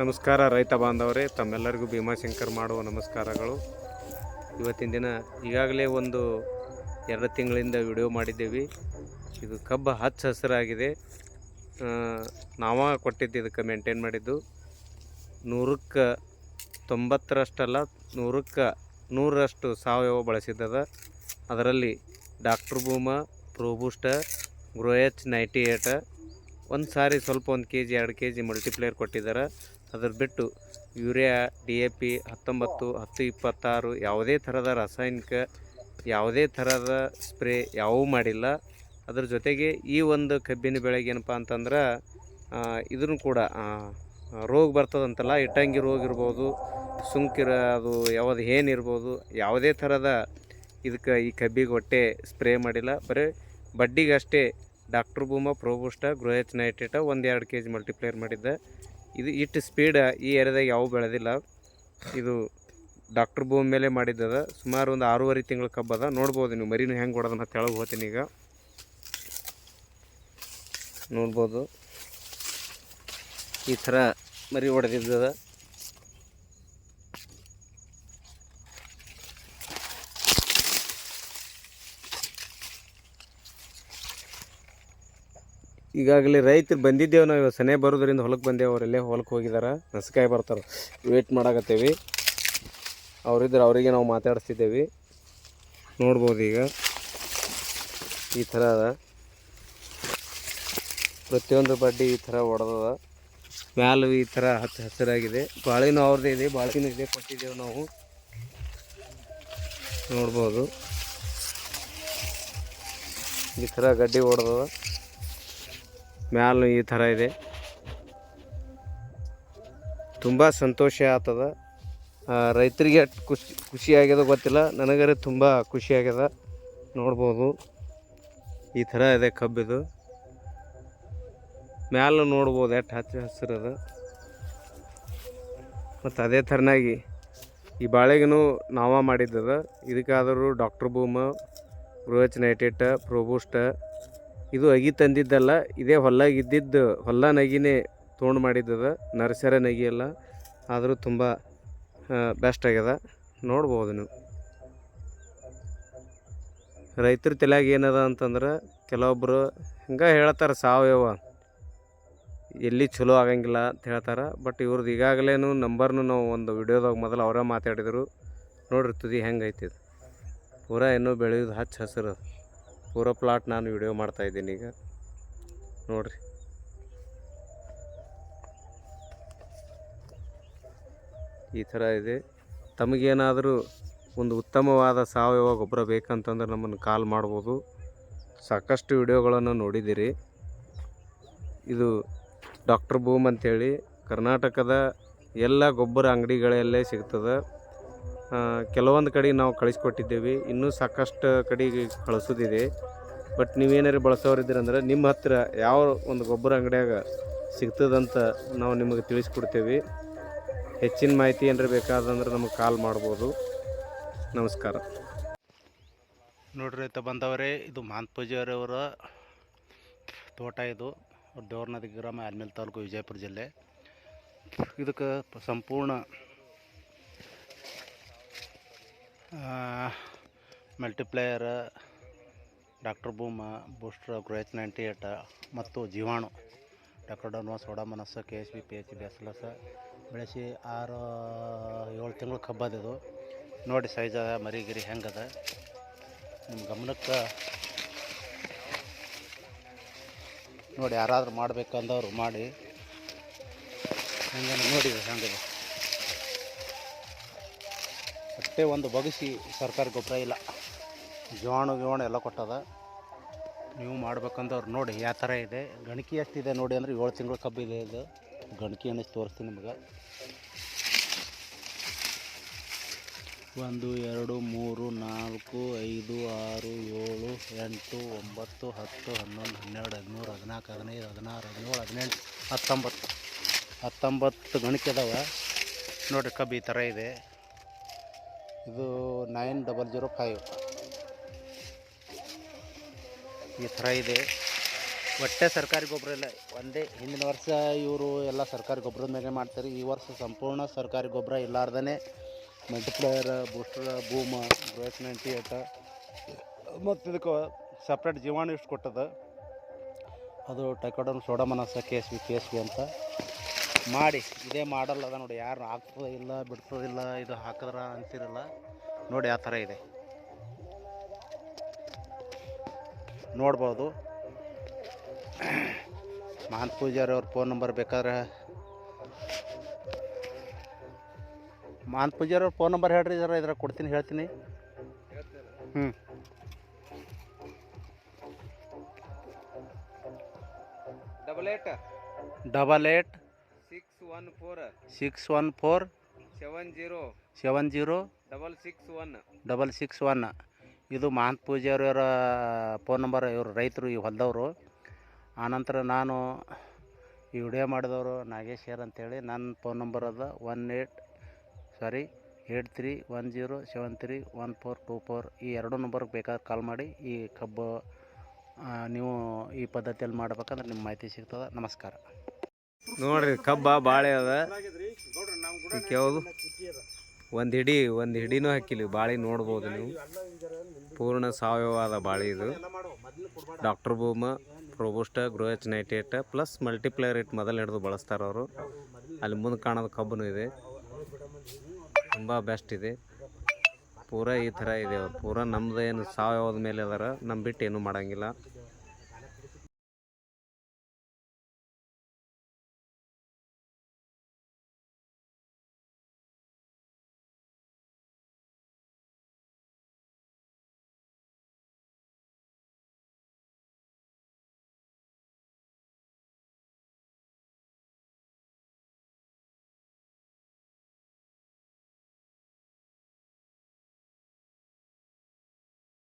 ನಮಸ್ಕಾರ ರೈತ ಬಾಂಧವರೇ, ತಮ್ಮೆಲ್ಲರಿಗೂ ಭೀಮಾಶಂಕರ್ ಮಾಡುವ ನಮಸ್ಕಾರಗಳು. ಇವತ್ತಿನ ದಿನ ಈಗಾಗಲೇ ಒಂದು ಎರಡು ತಿಂಗಳಿಂದ ವಿಡಿಯೋ ಮಾಡಿದ್ದೇವೆ. ಇದು ಕಬ್ಬು ಹಚ್ಚ ಹಸಿರಾಗಿದೆ. ನಾವ ಕೊಟ್ಟಿದ್ದು ಇದಕ್ಕೆ ಮೇಂಟೈನ್ ಮಾಡಿದ್ದು ನೂರಕ್ಕೆ ತೊಂಬತ್ತರಷ್ಟಲ್ಲ, ನೂರಕ್ಕೆ ನೂರರಷ್ಟು ಸಾವಯವ ಬಳಸಿದ್ದದ. ಅದರಲ್ಲಿ ಡಾಕ್ಟ್ರ್ ಭೂಮ ಪ್ರೋಬೂಸ್ಟ ಗ್ರೋಯಚ್ ನೈಂಟಿ ಏಟ ಒಂದು ಸಾರಿ ಸ್ವಲ್ಪ ಒಂದು ಕೆ ಜಿ ಎರಡು ಕೆ ಜಿ ಮಲ್ಟಿಪ್ಲೇಯರ್ ಕೊಟ್ಟಿದ್ದಾರೆ. ಅದ್ರ ಬಿಟ್ಟು ಯೂರಿಯಾ, ಡಿ ಎ ಪಿ, ಹತ್ತೊಂಬತ್ತು, ಹತ್ತು ಇಪ್ಪತ್ತಾರು ಯಾವುದೇ ಥರದ ರಾಸಾಯನಿಕ, ಯಾವುದೇ ಥರದ ಸ್ಪ್ರೇ ಯಾವೂ ಮಾಡಿಲ್ಲ. ಅದ್ರ ಜೊತೆಗೆ ಈ ಒಂದು ಕಬ್ಬಿನ ಬೆಳೆಗೆ ಏನಪ್ಪ ಅಂತಂದ್ರೆ ಇದನ್ನು ಕೂಡ ರೋಗ ಬರ್ತದಂತಲ್ಲ, ಇಟ್ಟಂಗಿ ರೋಗ ಇರ್ಬೋದು ಸುಂಕಿರ ಅದು ಯಾವುದು ಏನಿರ್ಬೋದು ಯಾವುದೇ ಥರದ ಇದಕ್ಕೆ ಈ ಕಬ್ಬಿಗೆ ಹೊಟ್ಟೆ ಸ್ಪ್ರೇ ಮಾಡಿಲ್ಲ. ಬರೀ ಬಡ್ಡಿಗೆ ಅಷ್ಟೇ ಡಾಕ್ಟ್ರ್ ಬೂಮ ಪ್ರೋಬೂಸ್ಟ ಗೃಹ ನೈಟ್ರೇಟ ಒಂದು ಎರಡು ಕೆ ಜಿ ಮಲ್ಟಿಪ್ಲೇಯರ್ ಮಾಡಿದ್ದೆ. ಇದು ಇಷ್ಟು ಸ್ಪೀಡ್ ಈ ಏರಿಯಾದಾಗ ಯಾವ ಬೆಳೆದಿಲ್ಲ. ಇದು ಡಾಕ್ಟ್ರ್ ಭೂಮಿ ಮೇಲೆ ಮಾಡಿದ್ದದ. ಸುಮಾರು ಒಂದು ಆರೂವರೆ ತಿಂಗಳ ಕಬ್ಬದ. ನೋಡ್ಬೋದು ನೀವು ಮರಿನೂ ಹೆಂಗೆ ಹೊಡೆದನ್ನ ತೆಳಗೆ ಹೋಗ್ತೀನಿ ಈಗ. ನೋಡ್ಬೋದು. ಈ ಥರ ಮರಿ ಹೊಡೆದಿದ್ದದ. ಈಗಾಗಲೇ ರೈತರು ಬಂದಿದ್ದೇವೆ ನಾವು ಇವತ್ತು ಸನೇ ಬರೋದ್ರಿಂದ ಹೊಲಕ್ಕೆ ಬಂದೇವೆ ಅವರೆಲ್ಲೇ ಹೊಲಕ್ಕೆ ಹೋಗಿದ್ದಾರೆ ನಸಕಾಯಿ ಬರ್ತಾರೆ. ವೇಟ್ ಮಾಡಾಕತ್ತೇವಿ. ಅವರಿದ್ರೆ ಅವರಿಗೆ ನಾವು ಮಾತಾಡಿಸ್ತಿದ್ದೇವೆ. ನೋಡ್ಬೋದು ಈಗ. ಈ ಥರ ಅದ. ಪ್ರತಿಯೊಂದು ಬಡ್ಡಿ ಈ ಥರ ಹೊಡೆದದ ಮ್ಯಾಲು ಈ ಥರ ಹಚ್ಚ ಹಸಿರಾಗಿದೆ. ಬಾಳೆನೂ ಅವ್ರದ್ದೇ ಇದೆ ಬಾಳೆನೂ ಇದೆ ಕೊಟ್ಟಿದ್ದೇವೆ ನಾವು. ನೋಡ್ಬೋದು. ಈ ಥರ ಗಡ್ಡಿ ಹೊಡೆದದ ಮ್ಯಾಲ ಈ ಥರ ಇದೆ. ತುಂಬ ಸಂತೋಷ ಆಗ್ತದ. ರೈತರಿಗೆ ಖುಷಿ, ಖುಷಿಯಾಗ್ಯದ ಗೊತ್ತಿಲ್ಲ. ನನಗರೆ ತುಂಬ ಖುಷಿಯಾಗ್ಯದ. ನೋಡ್ಬೋದು. ಈ ಥರ ಇದೆ ಕಬ್ಬಿದು. ಮ್ಯಾಲ ನೋಡ್ಬೋದು ಎಷ್ಟು ಹಚ್ಚ ಹಸಿರದ. ಮತ್ತು ಅದೇ ಥರನಾಗಿ ಈ ಬಾಳೆಗೂ ನಾವ ಮಾಡಿದ್ದದ. ಇದಕ್ಕಾದರೂ ಡಾಕ್ಟ್ರ್ ಬೂಮ ಗೃಹಚ್ ನೈಟೇಟ ಪ್ರೋಬೂಸ್ಟ ಇದು ಅಗಿ ತಂದಿದ್ದಲ್ಲ, ಇದೇ ಹೊಲ್ದಾಗ ಇದ್ದಿದ್ದು ಹೊಲ ನಗಿನೇ ತೊಗೊಂಡು ಮಾಡಿದ್ದದ ನರ್ಸರ ನಗಿ ಅಲ್ಲ ಆದರೂ ತುಂಬ ಬೆಸ್ಟ್ ಆಗ್ಯದ. ನೋಡ್ಬೋದು ನೀವು. ರೈತರ ತಲೆಯಾಗ ಏನದ ಅಂತಂದ್ರೆ ಕೆಲವೊಬ್ಬರು ಹಿಂಗೆ ಹೇಳ್ತಾರೆ, ಸಾವಯವ. ಎಲ್ಲಿ ಚಲೋ ಆಗಂಗಿಲ್ಲ ಅಂತ ಹೇಳ್ತಾರೆ. ಬಟ್ ಇವ್ರದ್ದು ಈಗಾಗಲೇ ನಂಬರ್ನು ನಾವು ಒಂದು ವಿಡಿಯೋದಾಗ ಮೊದಲು ಅವರೇ ಮಾತಾಡಿದರು. ನೋಡಿರ್ತದೆ ತುದಿ ಹೆಂಗೆ ಐತಿ ಇದು. ಪೂರಾ ಇನ್ನೂ ಬೆಳೆಯೋದು ಹಚ್ಚ ಹಸಿರು. ಪೂರ ಪ್ಲಾಟ್ ನಾನು ವಿಡಿಯೋ ಮಾಡ್ತಾ ಇದ್ದೀನಿ ಈಗ. ನೋಡ್ರಿ. ಈ ಥರ ಇದೆ. ತಮಗೇನಾದರೂ ಒಂದು ಉತ್ತಮವಾದ ಸಾವಯವ ಗೊಬ್ಬರ ಬೇಕಂತಂದ್ರೆ ನಮ್ಮನ್ನು ಕಾಲ್ ಮಾಡ್ಬೋದು. ಸಾಕಷ್ಟು ವಿಡಿಯೋಗಳನ್ನು ನೋಡಿದ್ದೀರಿ. ಇದು ಡಾಕ್ಟರ್ ಬೂಮ್ ಅಂಥೇಳಿ ಕರ್ನಾಟಕದ ಎಲ್ಲ ಗೊಬ್ಬರ ಅಂಗಡಿಗಳಲ್ಲೇ ಸಿಗ್ತದೆ. ಕೆಲವೊಂದು ಕಡೆ ನಾವು ಕಳಿಸ್ಕೊಟ್ಟಿದ್ದೇವೆ. ಇನ್ನೂ ಸಾಕಷ್ಟು ಕಡೆಗೆ ಕಳಿಸೋದಿದೆ. ಬಟ್ ನೀವೇನಾರು ಬಳಸೋರಿದ್ದೀರಂದ್ರೆ ನಿಮ್ಮ ಹತ್ತಿರ ಯಾವ ಒಂದು ಗೊಬ್ಬರ ಅಂಗಡಿಯಾಗ ಸಿಗ್ತದಂತ ನಾವು ನಿಮಗೆ ತಿಳಿಸ್ಕೊಡ್ತೇವೆ. ಹೆಚ್ಚಿನ ಮಾಹಿತಿ ಏನಾರು ಬೇಕಾದಂದ್ರೆ ನಮಗೆ ಕಾಲ್ ಮಾಡ್ಬೋದು. ನಮಸ್ಕಾರ. ನೋಡ್ರಿ ರೈತ ಬಂದವರೇ, ಇದು ಪೂಜಾರಿಯವರ ತೋಟ ಇದು. ಡೋರ್ನದಿ ಗ್ರಾಮ ಆಲ್ಮೇಲ್ ತಾಲೂಕು ವಿಜಯಪುರ ಜಿಲ್ಲೆ. ಇದಕ್ಕೆ ಸಂಪೂರ್ಣ ಮಲ್ಟಿಪ್ಲೇಯರ್ ಡಾಕ್ಟರ್ ಬೂಮ ಬೂಸ್ಟ್ರ್ ಗ್ರೋಯಚ್ ನೈಂಟಿ ಏಟ ಮತ್ತು ಜೀವಾಣು ಡಾಕ್ಟರ್ಡೋನೋ ಸೋಡಾಮನಸ್ಸ K H B P H B S ಬೆಳೆಸಿ ಆರು, ಏಳು ತಿಂಗಳು ಕಬ್ಬದಿದು ನೋಡಿ ಸೈಜ್ ಅದ, ಮರಿ ಗಿರಿ ಹೆಂಗದ ನಿಮ್ಮ ಗಮನಕ್ಕೆ ನೋಡಿ ಯಾರಾದರೂ ಮಾಡಬೇಕಂದವ್ರು ಮಾಡಿ. ಹೆಂಗೆ ನೋಡಿ ಹೆಂಗಿದೆ. ಅಷ್ಟೇ ಒಂದು ಬಗಸಿ ಸರ್ಕಾರಿ ಗೊಬ್ಬರ ಇಲ್ಲ. ಜೀವಾಣು ಗೀವಾಣು ಎಲ್ಲ ಕೊಟ್ಟದ. ನೀವು ಮಾಡ್ಬೇಕಂದವ್ರು ನೋಡಿ, ಯಾವ ಥರ ಇದೆ. ಗಣಕಿ ಎಷ್ಟಿದೆ ನೋಡಿ ಅಂದರೆ ಏಳು ತಿಂಗಳು ಕಬ್ಬಿದೆ ಇದು ಗಣಕಿ ಅನ್ನಿಸಿ ತೋರಿಸ್ತೀನಿ ನಿಮ್ಗೆ. ಒಂದು, ಎರಡು, ಮೂರು, ನಾಲ್ಕು, ಐದು, ಆರು, ಏಳು, ಎಂಟು, ಒಂಬತ್ತು, ಹತ್ತು, ಹನ್ನೊಂದು, ಹನ್ನೆರಡು, ಹದಿಮೂರು, ಹದಿನಾಲ್ಕು, ಹದಿನೈದು, ಹದಿನಾರು, ಹದಿನೇಳು, ಹದಿನೆಂಟು, ಹತ್ತೊಂಬತ್ತು. ಹತ್ತೊಂಬತ್ತು ಗಣಕ್ಕೆ ಅದಾವ. ನೋಡಿರಿ ಕಬ್ಬು ಈ ಥರ ಇದೆ. ಇದು ನೈನ್ ಡಬಲ್ ಜೀರೋ ಫೈವ್. ಈ ಥರ ಇದೆ. ಒಟ್ಟೆ ಸರ್ಕಾರಿ ಗೊಬ್ಬರ ಇಲ್ಲ. ಒಂದೇ ಹಿಂದಿನ ವರ್ಷ ಇವರು ಎಲ್ಲ ಸರ್ಕಾರಿ ಗೊಬ್ಬರದ ಮೇಲೆ ಮಾಡ್ತಾರೆ. ಈ ವರ್ಷ ಸಂಪೂರ್ಣ ಸರ್ಕಾರಿ ಗೊಬ್ಬರ ಇಲ್ಲಾರ್ದೇ ಮಲ್ಟಿಪ್ಲೇಯರ್ ಬೂಸ್ಟರ್ ಬೂಮ ಗ್ರೋಸ್ ನೈಂಟಿ ಏಟ ಮತ್ತು ಇದಕ್ಕೆ ಸಪ್ರೇಟ್ ಜೀವಾಣು ಇಷ್ಟು ಕೊಟ್ಟದ. ಅದು ಟೈಕೋಡನ್ ಸೋಡಮನಸ K S B K S B ಅಂತ. ಮಾಡಿ ಇದೇ ಮಾಡಲ್ಲ ಅದ ನೋಡಿ ಯಾರು ಹಾಕ್ತದಿಲ್ಲ ಬಿಡ್ತದಿಲ್ಲ ಇದು ಹಾಕಿದ್ರ ಅಂತಿರಲ್ಲ. ನೋಡಿ ಆ ಥರ ಇದೆ. ನೋಡ್ಬೋದು. ಮಹಾಂತ್ ಪೂಜಾರಿ ಅವ್ರ ಫೋನ್ ನಂಬರ್ ಬೇಕಾದ್ರೆ. ಮಹಾಂತ್ ಪೂಜಾರಿ ಅವ್ರ ಫೋನ್ ನಂಬರ್ ಹೇಳ್ರಿ ಜರ ಇದ್ರಾಗ ಕೊಡ್ತೀನಿ ಹೇಳ್ತೀನಿ. ಹ್ಞೂ double eight double eight one four six one four seven zero seven zero double six one double six one ಇದು ಮಹಾಂತ ಪೂಜಾರಿ ಅವರ ಫೋನ್ ನಂಬರ್ ಇವರು ರೈತರು ಈ ಹೊಲದವರು. ಆನಂತರ ನಾನು ಈ ವಿಡಿಯೋ ಮಾಡಿದವರು ನಾಗೇಶ್ ಯಾರ್ ಅಂತೇಳಿ. ನನ್ನ ಫೋನ್ ನಂಬರ್ ಅದ one eight sorry eight three one zero seven three one four two four ಈ ಎರಡು ನಂಬರ್ಗೆ ಬೇಕಾದ್ರೆ ಕಾಲ್ ಮಾಡಿ. ಈ ಕಬ್ಬು ನೀವು ಈ ಪದ್ಧತಿಯಲ್ಲಿ ಮಾಡ್ಬೇಕಂದ್ರೆ ನಿಮ್ಮ ಮಾಹಿತಿ ಸಿಗ್ತದೆ. ನಮಸ್ಕಾರ. ನೋಡ್ರಿ ಕಬ್ಬ ಬಾಳೆ ಅದ. ಯಾವುದು? ಒಂದು ಹಿಡಿ ಒಂದು ಹಿಡಿನೂ ಹಾಕಿಲ್ಲ. ಬಾಳೆ ನೋಡ್ಬೋದು ನೀವು. ಪೂರ್ಣ ಸಾವಯವವಾದ ಬಾಳೆ ಇದು. ಡಾಕ್ಟರ್ ಬೂಮ ಪ್ರೋಬೋಸ್ಟ ನೈಟಿ ನೈಟೇಟ್ ಪ್ಲಸ್ ಮಲ್ಟಿಪ್ಲೇಯರ್ ಇಟ್ ಮೊದಲು ಹಿಡಿದು ಬಳಸ್ತಾರೆ ಅವರು. ಅಲ್ಲಿ ಮುಂದೆ ಕಾಣೋದು ಕಬ್ಬನು ಇದೆ. ತುಂಬ ಬೆಸ್ಟ್ ಇದೆ. ಪೂರಾ ಈ ಥರ ಇದೆ ಅವ್ರು. ಪೂರ ನಮ್ದು ಏನು ಸಾವಯವದ ಮೇಲೆ ಅದಾರ. ನಮ್ಮ ಬಿಟ್ಟು ಏನೂ ಮಾಡಂಗಿಲ್ಲ.